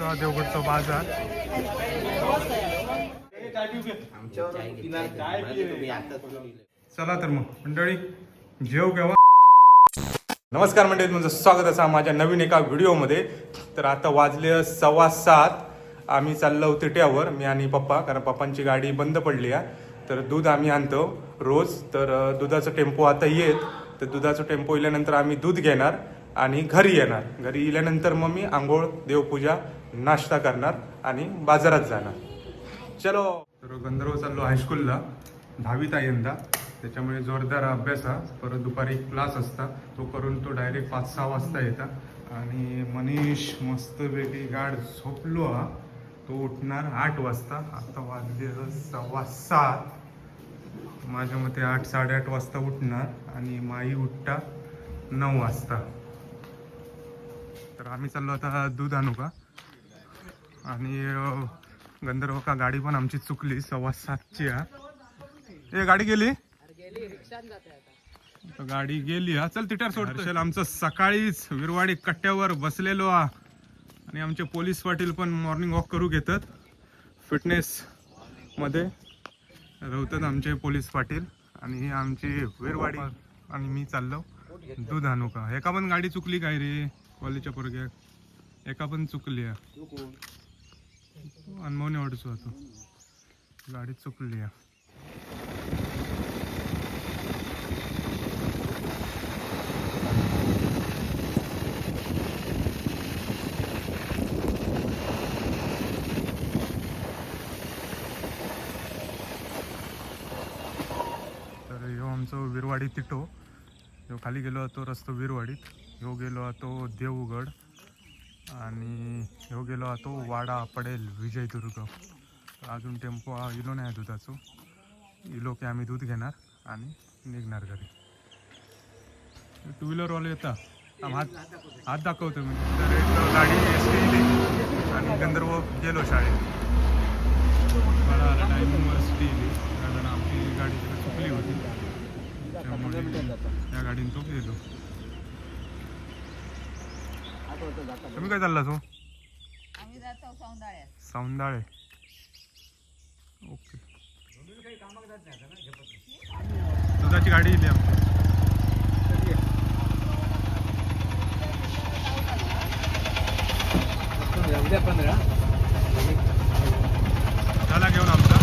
आमचा देवगडचा बाजार. चला तर मग मंडळी जेव घ्यावा नमस्कार मंडळी तुमचं स्वागत असा माझ्या नवीन एका व्हिडिओमध्ये. तर आता वाजले सव्वा सात. आम्ही चाललो तिट्यावर मी आणि पप्पा कारण पप्पांची गाडी बंद पडली आहे. तर दूध आम्ही आणतो रोज. तर दुधाचं दुधाचा टेम्पो आता येत. तर दुधाचा टेम्पो इल्यानंतर आम्ही दूध घेणार आणि घरी येणार. घरी इल्यानंतर मग मी आंघोळ देवपूजा नाश्ता करणार आणि बाजारात जाणार. चलो. तर गंधर्व चाललो हायस्कूलला दहावीत आहे यंदा. त्याच्यामुळे जोरदार अभ्यास हा. परत दुपारी क्लास असता. तो करून तो डायरेक्ट पाच सहा वाजता येता. आणि मनीष मस्तपैकी गाड झोपलो हा. तो उठणार आठ वाजता. आता वाजले सव्वा सात. माझ्या मते आठ साडेआठ वाजता उठणार. आणि माई उठता नऊ वाजता. तर आम्ही चाललो आता दूध आणू का? आणि गंधर्व का गाडी पण आमची चुकली सव्वा सातची हा. ए गाडी गेली? गाडी गेली हा. चल तिट्यावर सोडतो आमचं सकाळीच विरवाडी कट्ट्यावर बसलेलो हा. आणि आमचे पोलीस पाटील पण मॉर्निंग वॉक करू घेतात. फिटनेस मध्ये रवतात आमचे पोलीस पाटील. आणि ही आमची विरवाडी आणि मी चाललो. दूध आणू का? एका पण गाडी चुकली काय रे? कॉलेजच्या पोरग्यात. एका पण चुकली आहे अनमोने वाटचो होतो. गाडी चुकली आहे. तर ह्यो आमचो विरवाडी तिटो. ह्यो खाली गेलो होतो रस्तो विरवाडीत. ह्यो गेलो होतो देवगड. आणि ह्यो गेलो तो वाडा पडेल विजयदुर्ग. अजून टेम्पो इलो नाही दुधाचो. इलो की आम्ही दूध घेणार आणि निघणार घरी. टू व्हीलरवाले येता. हात हात दाखवतो मी. तर एक गाडी एस टी इली. आणि गंधर्व गेलो शाळेत. मला आला टायमिंग एस टी इली. कारण आमची गाडी तिथे चुकली होती. त्यामुळे त्या गाडीने तो गेलो. तुम्ही काय चालला तो आम्ही जातो सौंदाळ्यात सौंदाळे. ओके. दुधाची गाडी इली आमची उद्या पंधरा. झाला घेऊन आमचा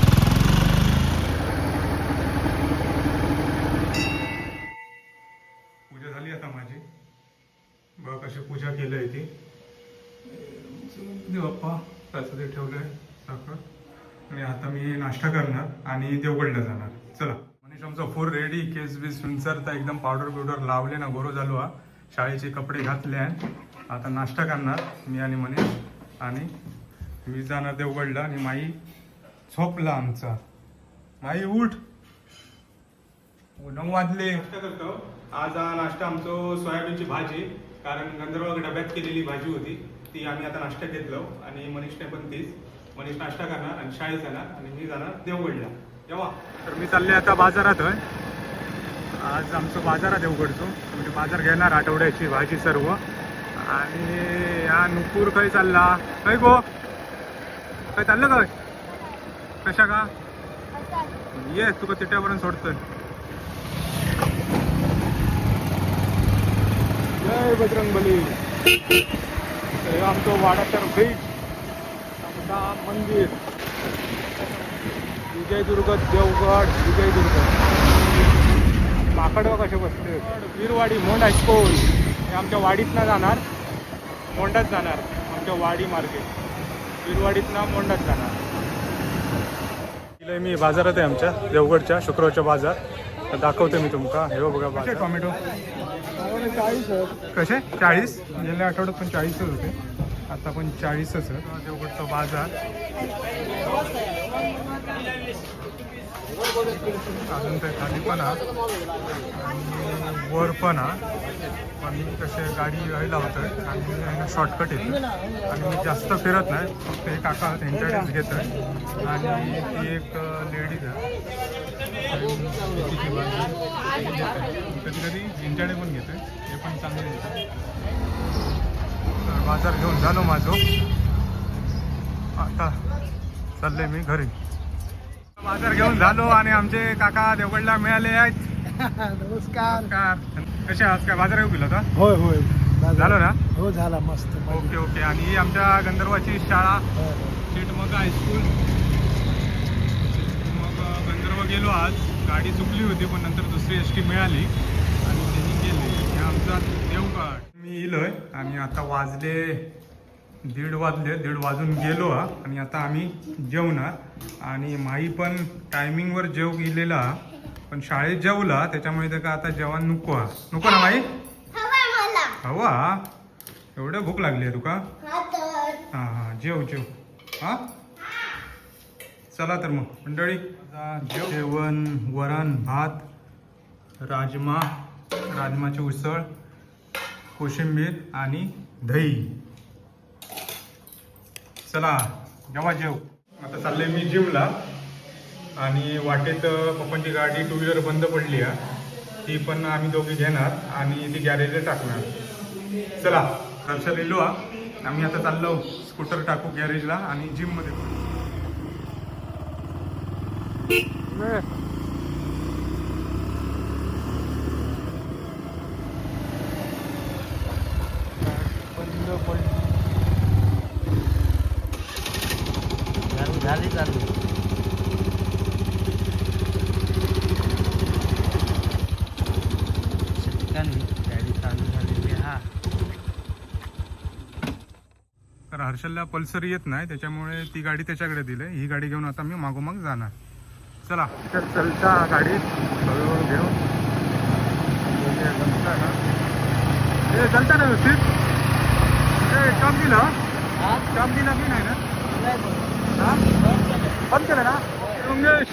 पूजा झाली आता माझी बघ कशी आहे ते देवप्पा त्याचं ते ठेवलं आहे साखर आणि आता मी नाश्ता करणार आणि देवगडला जाणार. चला. मनीष आमचा फोर रेडी केस बीस विंचरता एकदम पावडर बिवडर लावले ना गोरो झालो हा. शाळेचे कपडे घातले आहे आता नाश्ता करणार मी आणि मनीष. आणि मी जाणार देवगडला आणि माई झोपला आमचा. माई उठ. नऊ वाजले. नाश्ता करतो. आज हा नाश्ता आमचं सोयाबीनची भाजी. कारण गंधर्व डब्यात केलेली भाजी होती ती आम्ही आता नाश्ता घेतलो आणि मनीषने पण तीच. मनीष नाश्ता करणार आणि शाळेत जाणार आणि मी जाणार देवगडला. तेव्हा तर मी चालले आता बाजारात आहे आज आमचं बाजारात देवगडचो. म्हणजे बाजार घेणार आठवड्याची भाजी सर्व. आणि या नुपूर काय चालला? काय गो. काय चाललं काय कशा का? ये तुका तिट्यापर्यंत सोडतोय. जय बजरंग बली। हे आमचं वाडातर बीच आमचा मंदिर। विजयदुर्ग देवगड विजयदुर्ग माकडं कसे बसले? वीरवाडी मोंड हायस्कूल हे आमच्या वाडीतनं जाणार. मोंडात जाणार. आमच्या वाडी मार्गे. वीरवाडीतनं मोंडात जाणार. मी बाजारात आहे आमच्या देवगडच्या शुक्रवारच्या बाजार. तर दाखवते मी तुमका. हे बघा बाजार. टोमॅटो? कसे? चाळीस? गेल्या आठवड्यात पण चाळीसच होते. आता पण चाळीसच आहे देवगडचा बाजार. अजून काही खाली पण हा आणि वर पण हा पण कसे गाडी राहिला होतोय. आणि मी शॉर्टकट येतो आणि मी जास्त फिरत नाही. फक्त एक काका त्यांच्याकडेच घेतोय. आणि ती एक लेडीज आहे. कधी कधी जिंजाडे पण घेतोय. ते पण चांगले तर बाजार घेऊन झालो माझं. आता चालले मी घरी. बाजार घेऊन झालो आणि आमचे काका देवगडला मिळाले आहेत. नमस्कार. कसे आहात? काय बाजार घेऊन गेलो होता होय होय. झालं ना? हो झाला मस्त. Okay okay. आणि ही आमच्या गंधर्वाची शाळा. शेट मग हायस्कूल. गेलो आज. गाडी चुकली होती पण नंतर दुसरी एस टी मिळाली. आणि त्यांनी गेली. हे आमचा देवगड. मी इलोय. आणि आता वाजले दीड वाजले. दीड वाजून गेलो हा. आणि आता आम्ही जेवणार. आणि माई पण टायमिंगवर जेव गेलेला. पण शाळेत जेवला. त्याच्यामुळे त्याला आता जेवण नको नको ना माई? हवा एवढं भूक लागली आहे तुका? हा हा. जेव जेव. हा? चला तर मग मंडळी. जेव- जेवण वरण भात राजमा राजमाची उसळ कोशिंबीर आणि दही. चला जेव्हा जेव. आता चालले मी जिमला आणि वाटेत पप्पांची गाडी टू व्हीलर बंद पडली आहे. ती पण आम्ही दोघी घेणार आणि ती गॅरेजला टाकणार. चला रक्षा लिहिलो आम्ही आता चाललो स्कूटर टाकू गॅरेजला आणि जिममध्ये झाली झाली चालू ठिकाणी गाडी चालू झालेली हा तर हर्षलला पल्सर येत नाही त्याच्यामुळे ती गाडी त्याच्याकडे दिली. ही गाडी घेऊन आता मी मागोमाग जाणार. चला. तर चलता गाडी. हळूहळू घेऊन बघूया जमता ना ए चलता ना व्यवस्थित. ए काम दिला काम दिला की नाही ना? हा? बंद केलं. ना? मंगेश.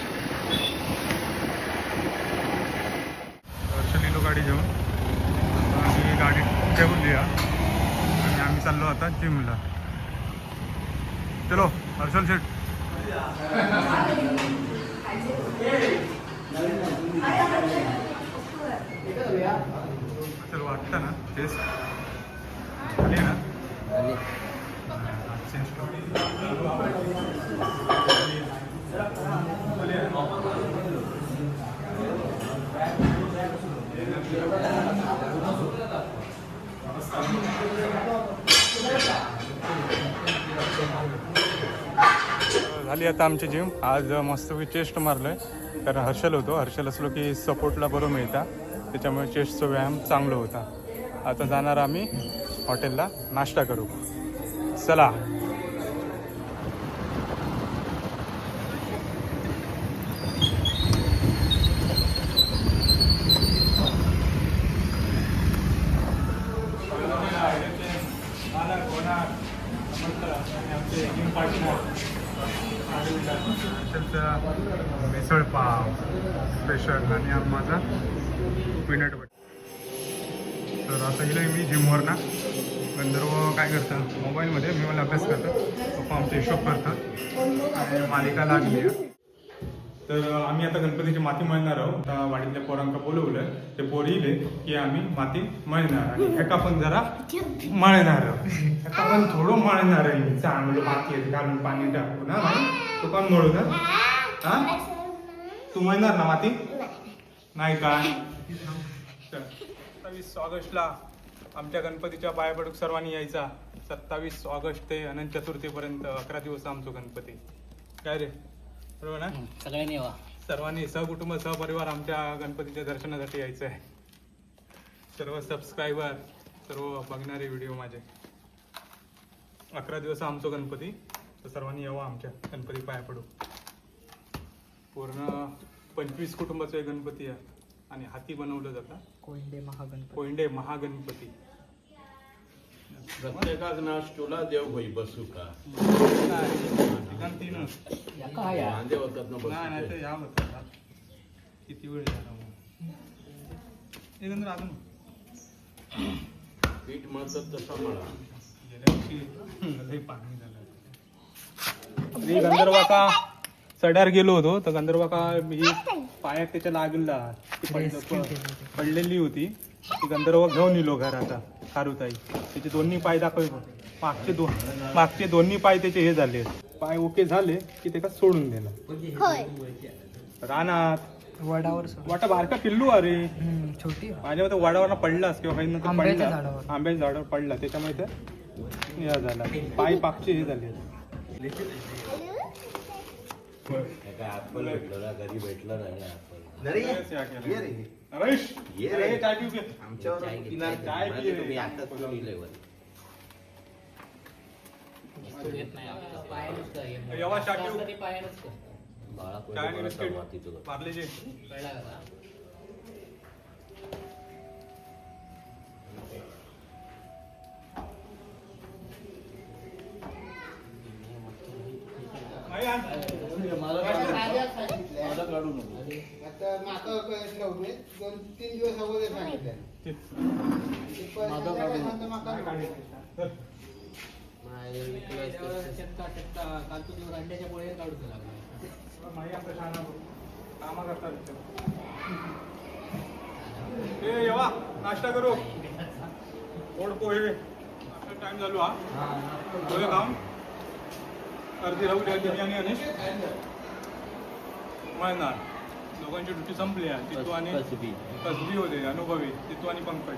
हर्षल इलो गाडी घेऊन. आम्ही गाडी ठेवून लिहा आणि आम्ही चाललो आता जिमला. चलो हर्षल शेठ चल वाटतं ना टेस्ट झाली ना चेंज करू. झाली आता आमची जिम आज मस्तपैकी चेस्ट मारलोय. कारण हर्षल होतो. हर्षल असलो की सपोर्टला बरं मिळता. त्याच्यामुळे चेस्टचा व्यायाम चांगला होता. आता जाणार आम्ही हॉटेलला. नाश्ता करू. चला. मिसळ पाव स्पेशल आणि माझा पीनट बटर तर आता गेलो मी जिमवर ना गंधर्व काय करतात मोबाईलमध्ये मी मला अभ्यास करतो पप्पा आमचा हिशोब करतात आणि मालिका लागली आहे. तर आम्ही आता गणपतीची माती मळणार आहोत. आता वाडीतल्या पोरांका बोलवलं ते पोर येले की आम्ही माती मळणार आणि ह्याका पण जरा मळणार आहोत. ह्याका पण थोडं मळणार आहे मी. चांगलं माती घालून पाणी टाकून ना तो तू पण मळू ना हा? तू मळणार ना माती? नाही का? सत्तावीस ऑगस्टला आमच्या गणपतीच्या पायापडूक सर्वांनी यायचा. सत्तावीस ऑगस्ट ते अनंत चतुर्थीपर्यंत अकरा दिवस आमचो गणपती. काय रे? बरोबर ना? सगळ्यांनी यावा. सर्वांनी सहकुटुंब सहपरिवार आमच्या गणपतीच्या दर्शनासाठी यायचं आहे सर्व सबस्क्रायबर सर्व बघणारे व्हिडिओ माझे. अकरा दिवस आमचो गणपती तर सर्वांनी यावं आमच्या गणपती पाया पडू. पूर्ण पंचवीस कुटुंबाचा एक गणपती आहे. आणि हाती बनवलं जातं. कोयंडे महागणपती. कोयंडे महागणपती. प्रत्येकाच नाश्तोला देव होई बसू का? ठिकाण तीनच काय वांदे होतात ना नाही या होतं किती वेळ झाला मग? एकंदर अजून पीठ मळतात तसा मळा गेल्या वर्षी लय पाणी झालं. श्री गंधर्वाका चढ्यावर गेलो होतो तर गंधर्वाका ही पायात त्याच्या लागला ती पडलेली होती. ती गंधर्व घेऊन येलो घरात. खारुताई त्याचे दोन्ही पाय दाखव मागचे दोन मागचे दोन्ही पाय त्याचे हे झाले. पाय ओके झाले की त्याला सोडून देणार? रानात. वडावर. वाटा बारका पिल्लू? अरे. छोटी. माझ्या मते वडावर पडलास किंवा काही नंतर आंब्याच्या पडला झाडावर. आंब्याच्या झाडावर पडला. त्याच्यामुळे ते या झाला. पाय पाकचे हे झाले. ऍपल भेटलं ना घरी भेटलं नाही ऍपल रमेश, ये अरे, रे. चाय पिऊ घे. आमच्यावर किनार चाय पी रे. तुम्ही आता कोण इलेवन यवा चहा पिऊ. बाळा कोणी चाय आणि कोणाचा बिस्किट. माती तुला पार्लेजी. आई आण. आता माका दोन तीन दिवस अगोदर सांगितलं. कामं यवा नाश्ता करू. गोड पोहे. टाइम झालो हा. पोहे खाऊन. अर्धी राहू द्या बिर्याणी आणि मळणार. दोघांची ड्युटी संपली आहे. तिथू आणि कसबी. कसबी होते अनुभवी. तिथू आणि पंकज.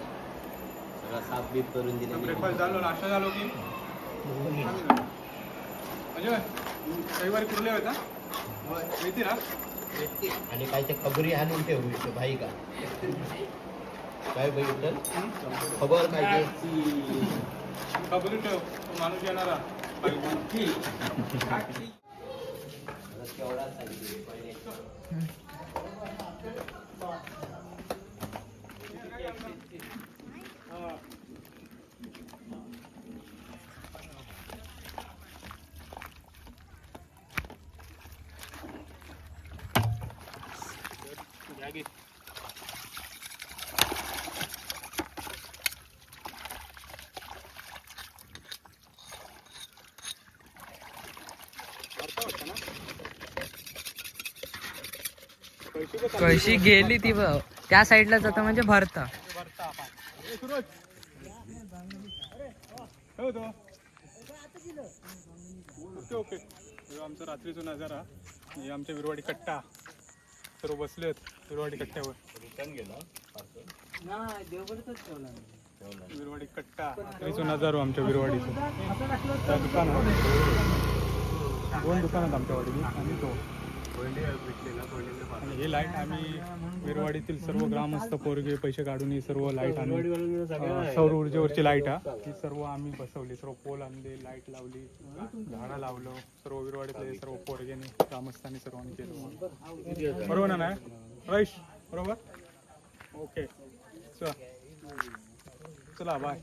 सगळा साफ बीप करून दिले ब्रेकफास्ट झालो नाश्ता झालो की? म्हणजे रविवारी कुठले होता येते ना आणि काय ते खबरी आणून ठेवू इथे भाई का? काय बघितलं खबर काय? खबरी ठेव माणूस येणारा. केवढा सांगितलं 응. 여기 कशी गेली ती भाऊ. त्या साईडला जातं म्हणजे भरत. भरता ओके ओके. हे आमचा रात्रीचा नजारा हे आमच्या विरवाडी कट्टा सर्व बसलेत विरवाडी कट्ट्यावर विरवाडी कट्टा रात्रीचा आमच्या विरवाडीचा दुकान दोन दुकानात आमच्या वाडीने आणि तो आणि हे लाइट आम्ही विरवाडीतील सर्व ग्रामस्थ पोरगे पैसे काढून ही सर्व लाइट आम्ही अं, सौर ऊर्जेवरची लाइट आहे ही सर्व आम्ही बसवली सर्व पोल आणले लाइट लावली झाडं लावलं सर्व विरवाडीतले सर्व पोरग्यांनी ग्रामस्थांनी सर्वांनी केलं. बरोबर ना नाही? रईश बरोबर? ओके. चला. चला बाय.